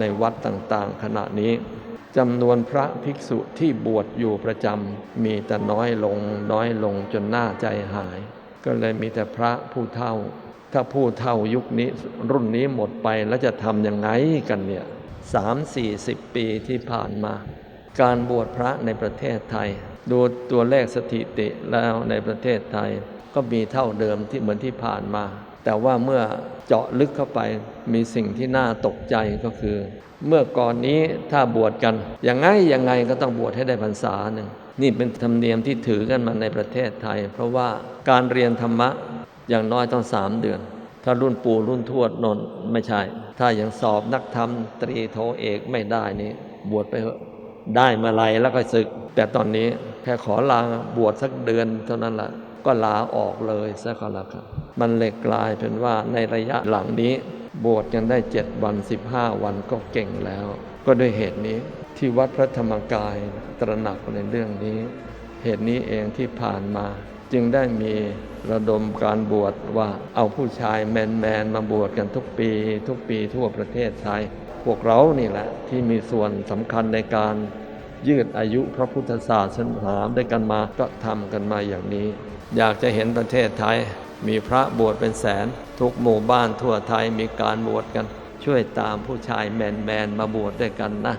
ในวัดต่างๆ ขณะนี้จำนวนพระภิกษุที่บวชอยู่ประจำมีแต่น้อยลงน้อยลงจนหน้าใจหาย ก็เลยมีแต่พระผู้เฒ่า ถ้าผู้เฒ่ายุคนี้รุ่นนี้หมดไปแล้วจะทำยังไงกันเนี่ยสามสี่สิบปีที่ผ่านมา การบวชพระในประเทศไทย ดูตัวเลขสถิติแล้วในประเทศไทย ก็มีเท่าเดิมที่เหมือนที่ผ่านมา แต่ว่าเมื่อเจาะลึกเข้าไปมีสิ่งที่น่าตกใจก็คือ เมื่อก่อนนี้ถ้าบวชกันยังไงยังไงก็ต้องบวชให้ได้พรรษาหนึ่งนี่เป็นธรรมเนียมที่ถือกันมาในประเทศไทย เพราะว่าการเรียนธรรมะอย่างน้อยต้องสามเดือน ถ้ารุ่นปู่รุ่นทวดนนไม่ใช่ ถ้ายังสอบนักธรรมตรีโทเอกไม่ได้นี่บวชไปเถอะได้เมื่อไรแล้วก็ศึก แต่ตอนนี้แค่ขอลาบวชสักเดือนเท่านั้นล่ะ ก็ลาออกเลยซะก็แล้วครับมันเลยกลายเป็นว่าในระยะหลังนี้ บวชกันได้เจ็ดวันสิบห้าวันก็เก่งแล้ว ก็ด้วยเหตุนี้ที่วัดพระธรรมกายตระหนักในเรื่องนี้ เหตุนี้เองที่ผ่านมา จึงได้มีระดมการบวชว่าเอาผู้ชายแมนๆมาบวชกันทุกปี ทุกปีทั่วประเทศไทย พวกเรานี่แหละที่มีส่วนสำคัญในการ ยืดอายุพระพุทธศาสนาด้วยกันมาก็ทำกันมาอย่างนี้ อยากจะเห็นประเทศไทย มีพระบวชเป็นแสน ทุกหมู่บ้านทั่วไทยมีการบวชกัน ช่วยตามผู้ชายแมนแมนมาบวชด้วยกันนะ